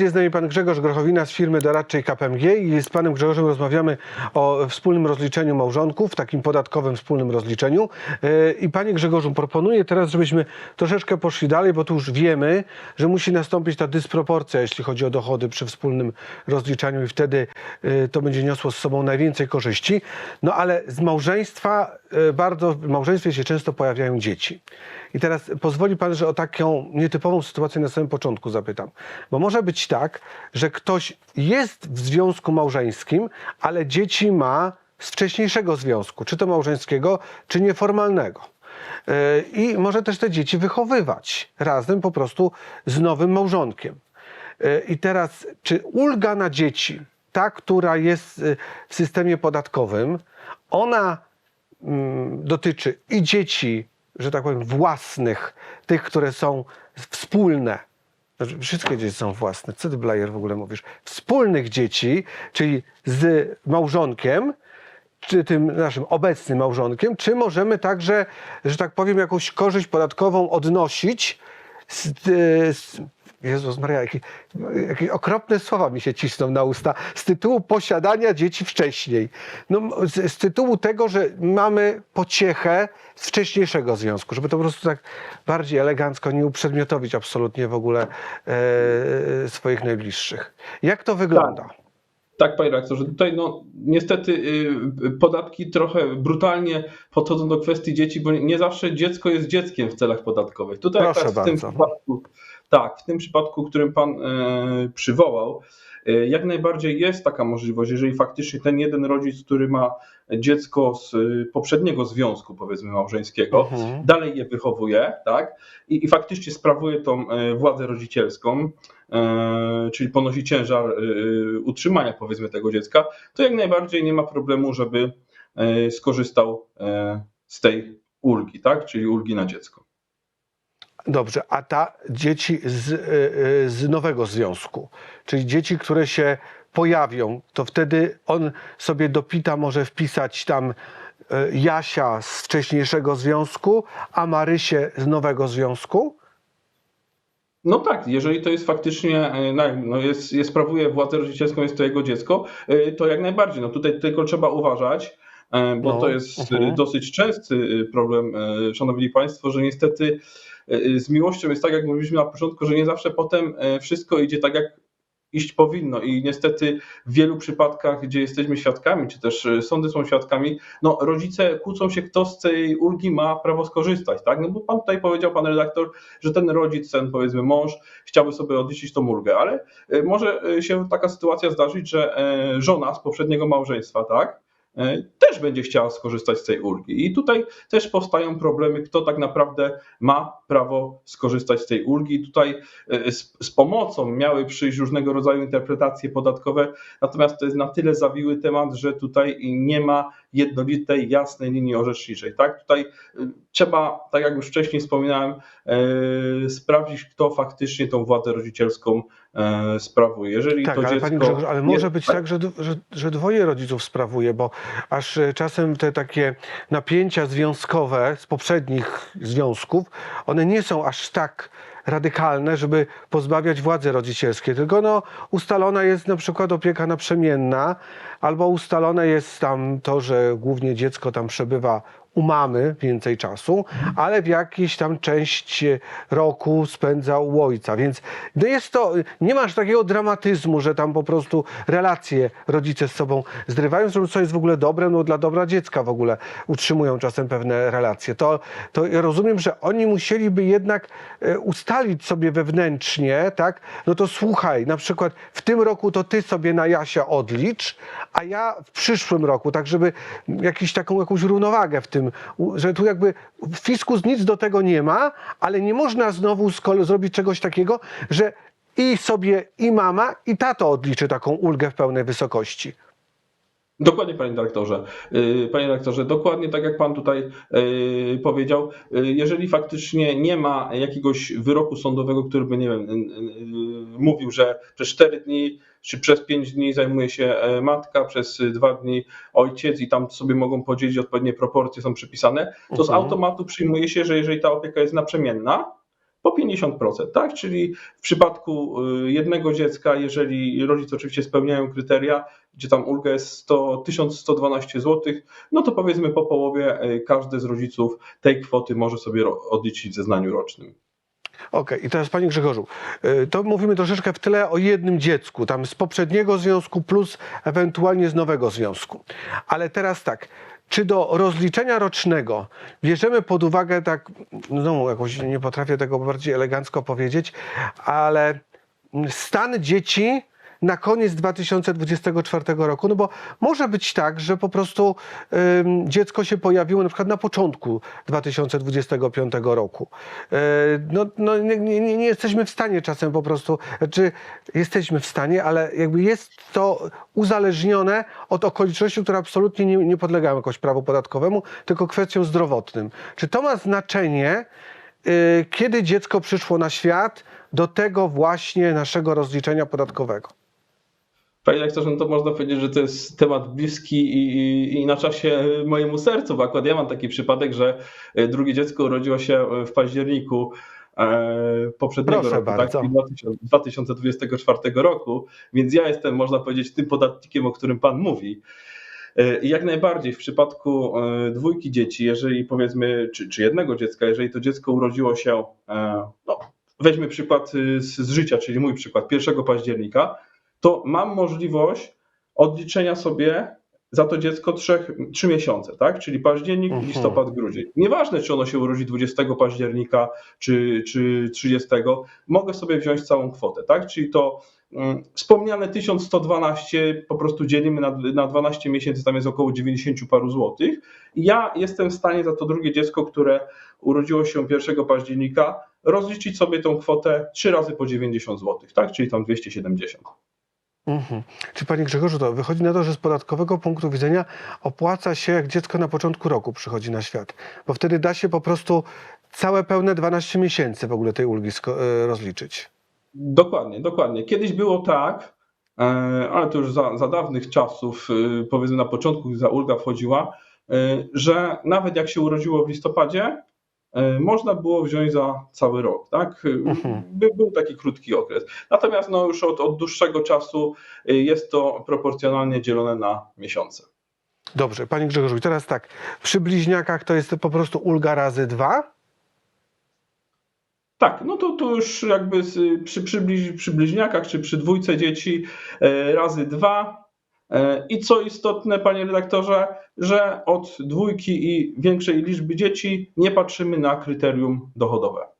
Jest z nami pan Grzegorz Grochowina z firmy doradczej KPMG i z panem Grzegorzem rozmawiamy o wspólnym rozliczeniu małżonków, takim podatkowym wspólnym rozliczeniu. Yy, I panie Grzegorzu, proponuję teraz, żebyśmy troszeczkę poszli dalej, bo tu już wiemy, że musi nastąpić ta dysproporcja, jeśli chodzi o dochody przy wspólnym rozliczaniu i wtedy yy, to będzie niosło z sobą najwięcej korzyści. No ale z małżeństwa bardzo, w małżeństwie się często pojawiają dzieci. I teraz pozwoli pan, że o taką nietypową sytuację na samym początku zapytam. Bo może być tak, że ktoś jest w związku małżeńskim, ale dzieci ma z wcześniejszego związku, czy to małżeńskiego, czy nieformalnego. Yy, I może też te dzieci wychowywać razem po prostu z nowym małżonkiem. Yy, I teraz, czy ulga na dzieci, ta, która jest w systemie podatkowym, ona dotyczy i dzieci, że tak powiem, własnych, tych, które są wspólne. Znaczy, wszystkie dzieci są własne. Co ty, Blajer, w ogóle mówisz? Wspólnych dzieci, czyli z małżonkiem, czy tym naszym obecnym małżonkiem, czy możemy także, że tak powiem, jakąś korzyść podatkową odnosić z, z Jezus Maria, jakie, jakie okropne słowa mi się cisną na usta. Z tytułu posiadania dzieci wcześniej. No, z, z tytułu tego, że mamy pociechę z wcześniejszego związku, żeby to po prostu tak bardziej elegancko nie uprzedmiotowić absolutnie w ogóle e, swoich najbliższych. Jak to wygląda? Tak, panie redaktorze. Tutaj no niestety y, podatki trochę brutalnie podchodzą do kwestii dzieci, bo nie zawsze dziecko jest dzieckiem w celach podatkowych. Tutaj Proszę akurat w tym bardzo. przypadku, tak, w tym przypadku, którym pan e, przywołał, jak najbardziej jest taka możliwość, jeżeli faktycznie ten jeden rodzic, który ma dziecko z e, poprzedniego związku, powiedzmy małżeńskiego, Mhm. dalej je wychowuje, tak? I, i faktycznie sprawuje tą e, władzę rodzicielską, e, czyli ponosi ciężar e, utrzymania powiedzmy tego dziecka, to jak najbardziej nie ma problemu, żeby e, skorzystał e, z tej ulgi, tak? Czyli ulgi na dziecko. Dobrze, a ta dzieci z, y, y, z nowego związku, czyli dzieci, które się pojawią, to wtedy on sobie do PIT-a może wpisać tam y, Jasia z wcześniejszego związku, a Marysię z nowego związku? No tak, jeżeli to jest faktycznie, e, no, jest, jest, sprawuje władzę rodzicielską, jest to jego dziecko, e, to jak najbardziej. No tutaj tylko trzeba uważać, e, bo No, to jest e, mhm. dosyć częsty e, problem, e, szanowni państwo, że niestety e, z miłością jest tak, jak mówiliśmy na początku, że nie zawsze potem e, wszystko idzie tak, jak iść powinno i niestety w wielu przypadkach, gdzie jesteśmy świadkami, czy też e, sądy są świadkami, no rodzice kłócą się, kto z tej ulgi ma prawo skorzystać, tak? No bo pan tutaj powiedział, pan redaktor, że ten rodzic, ten powiedzmy mąż, chciałby sobie odliczyć tą ulgę, ale e, może e, się taka sytuacja zdarzyć, że e, żona z poprzedniego małżeństwa, tak? E, Też będzie chciała skorzystać z tej ulgi. I tutaj też powstają problemy, kto tak naprawdę ma prawo skorzystać z tej ulgi. Tutaj e, z, z pomocą miały przyjść różnego rodzaju interpretacje podatkowe, natomiast to jest na tyle zawiły temat, że tutaj nie ma jednolitej, jasnej linii orzeczniczej. Tak? Tutaj y, trzeba, tak jak już wcześniej wspominałem, e, sprawdzić, kto faktycznie tą władzę rodzicielską e, sprawuje. Jeżeli Tak, to ale dziecko Panie Grzegorz, ale może być tak, że, d- że, że dwoje rodziców sprawuje, bo aż czasem te takie napięcia związkowe z poprzednich związków, one nie są aż tak radykalne, żeby pozbawiać władzy rodzicielskiej, tylko no, ustalona jest na przykład opieka naprzemienna, albo ustalone jest tam to, że głównie dziecko tam przebywa u mamy więcej czasu, ale w jakiejś tam część roku spędza u ojca. Więc no jest to, nie masz takiego dramatyzmu, że tam po prostu relacje rodzice z sobą zrywają, co jest w ogóle dobre, no dla dobra dziecka w ogóle utrzymują czasem pewne relacje. To, to ja rozumiem, że oni musieliby jednak e, ustalić sobie wewnętrznie, tak, no to słuchaj, na przykład w tym roku to ty sobie na Jasia odlicz, a ja w przyszłym roku, tak żeby jakiś taką jakąś równowagę w tym, u- że tu jakby fiskus nic do tego nie ma, ale nie można znowu zrobić czegoś takiego, że i sobie i mama i tato odliczy taką ulgę w pełnej wysokości. Dokładnie, panie dyrektorze. Yy, Panie dyrektorze, dokładnie tak jak pan tutaj yy, powiedział, yy, jeżeli faktycznie nie ma jakiegoś wyroku sądowego, który by, nie wiem, mówił, że przez 4 dni czy przez 5 dni zajmuje się e, matka, przez 2 dni ojciec i tam sobie mogą podzielić odpowiednie proporcje, są przypisane, to z Mhm. automatu przyjmuje się, że jeżeli ta opieka jest naprzemienna, po 50%, tak? Czyli w przypadku y, jednego dziecka, jeżeli rodzice oczywiście spełniają kryteria, gdzie tam ulga jest 100, 1112 zł, no to powiedzmy po połowie y, każdy z rodziców tej kwoty może sobie odliczyć w zeznaniu rocznym. Okej, i teraz Panie Grzegorzu, y, to mówimy troszeczkę w tyle o jednym dziecku, tam z poprzedniego związku plus ewentualnie z nowego związku. Ale teraz tak, czy do rozliczenia rocznego bierzemy pod uwagę tak, no jakoś nie potrafię tego bardziej elegancko powiedzieć, ale stan dzieci na koniec 2024 roku, no bo może być tak, że po prostu dziecko się pojawiło na przykład na początku 2025 roku. Yy, no no nie, nie, nie jesteśmy w stanie czasem po prostu, czy jesteśmy w stanie, ale jakby jest to uzależnione od okoliczności, które absolutnie nie, nie podlegają jakoś prawu podatkowemu, tylko kwestią zdrowotnym. Czy to ma znaczenie, yy, kiedy dziecko przyszło na świat do tego właśnie naszego rozliczenia podatkowego? Panie lektorze, no to można powiedzieć, że to jest temat bliski i, i, i na czasie mojemu sercu, bo akurat ja mam taki przypadek, że e, drugie dziecko urodziło się w październiku e, poprzedniego Proszę roku, bardzo. tak, czyli 2000 2024 roku, więc ja jestem, można powiedzieć, tym podatnikiem, o którym Pan mówi. E, I jak najbardziej w przypadku dwójki dzieci, jeżeli powiedzmy, czy, czy jednego dziecka, jeżeli to dziecko urodziło się, no, weźmy przykład z, z życia, czyli mój przykład, 1 października, to mam możliwość odliczenia sobie za to dziecko trzech, trzy miesiące, tak? Czyli październik, Mhm. listopad, grudzień. Nieważne, czy ono się urodzi 20 października czy, czy 30, mogę sobie wziąć całą kwotę, tak? Czyli to mm, wspomniane 1112 po prostu dzielimy na, na 12 miesięcy, tam jest około 90 paru złotych. I ja jestem w stanie za to drugie dziecko, które urodziło się 1 października, rozliczyć sobie tą kwotę trzy razy po 90 zł, tak? Czyli tam 270. Mhm. Czy Panie Grzegorzu, to wychodzi na to, że z podatkowego punktu widzenia opłaca się, jak dziecko na początku roku przychodzi na świat, bo wtedy da się po prostu całe pełne 12 miesięcy w ogóle tej ulgi e, rozliczyć. Dokładnie, dokładnie. Kiedyś było tak, e, ale to już za, za dawnych czasów, e, powiedzmy na początku, gdy ta ulga wchodziła, że nawet jak się urodziło w listopadzie, można było wziąć za cały rok, tak? E, Mhm. By, był taki krótki okres. Natomiast no już od, od dłuższego czasu e, jest to proporcjonalnie dzielone na miesiące. Dobrze, Panie Grzegorzu, teraz tak, przy bliźniakach to jest po prostu ulga razy dwa? Tak, no to, to już jakby przy, przy, bliź, przy bliźniakach czy przy dwójce dzieci e, razy dwa. E, I co istotne, panie redaktorze, że od dwójki i większej liczby dzieci nie patrzymy na kryterium dochodowe.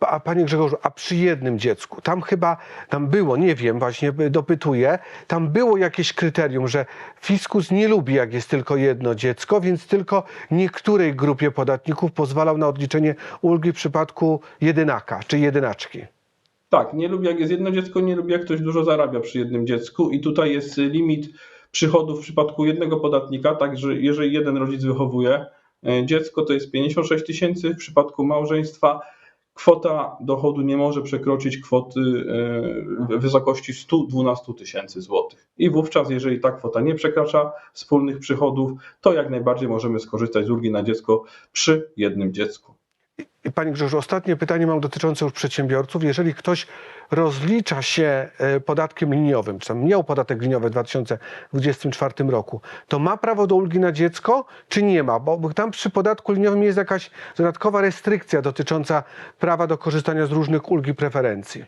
A Panie Grzegorzu, a przy jednym dziecku, tam chyba, tam było, nie wiem, właśnie dopytuję, tam było jakieś kryterium, że fiskus nie lubi, jak jest tylko jedno dziecko, więc tylko niektórej grupie podatników pozwalał na odliczenie ulgi w przypadku jedynaka czy jedynaczki. Tak, nie lubię jak jest jedno dziecko, nie lubię jak ktoś dużo zarabia przy jednym dziecku i tutaj jest limit przychodów w przypadku jednego podatnika, także jeżeli jeden rodzic wychowuje e, dziecko, to jest 56 tysięcy, w przypadku małżeństwa kwota dochodu nie może przekroczyć kwoty e, wysokości 112 tysięcy złotych. I wówczas, jeżeli ta kwota nie przekracza wspólnych przychodów, to jak najbardziej możemy skorzystać z ulgi na dziecko przy jednym dziecku. Panie Grzegorzu, ostatnie pytanie mam dotyczące już przedsiębiorców. Jeżeli ktoś rozlicza się e, podatkiem liniowym, czy miał podatek liniowy w 2024 roku, to ma prawo do ulgi na dziecko, czy nie ma? Bo tam przy podatku liniowym jest jakaś dodatkowa restrykcja dotycząca prawa do korzystania z różnych ulg i preferencji.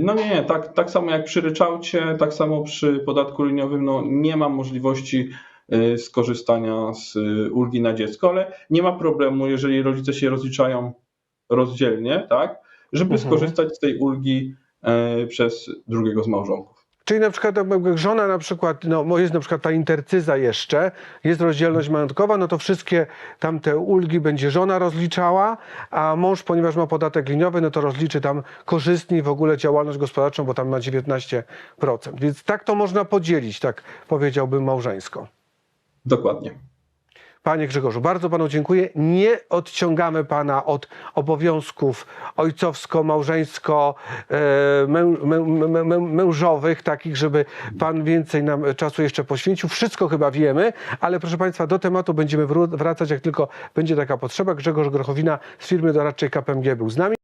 No nie, nie, tak, tak samo jak przy ryczałcie, tak samo przy podatku liniowym, no nie ma możliwości y, skorzystania z y, ulgi na dziecko, ale nie ma problemu, jeżeli rodzice się rozliczają rozdzielnie, tak, żeby Mhm. skorzystać z tej ulgi e, przez drugiego z małżonków. Czyli na przykład jak żona na przykład, no jest na przykład ta intercyza jeszcze, jest rozdzielność majątkowa, no to wszystkie tamte ulgi będzie żona rozliczała, a mąż, ponieważ ma podatek liniowy, no to rozliczy tam korzystniej w ogóle działalność gospodarczą, bo tam ma 19%. Więc tak to można podzielić, tak powiedziałbym małżeńsko. Dokładnie. Panie Grzegorzu, bardzo panu dziękuję. Nie odciągamy pana od obowiązków ojcowsko-małżeńsko e, takich, żeby pan więcej nam czasu jeszcze poświęcił. Wszystko chyba wiemy, ale proszę państwa, do tematu będziemy wracać, jak tylko będzie taka potrzeba. Grzegorz Grochowina z firmy doradczej KPMG był z nami.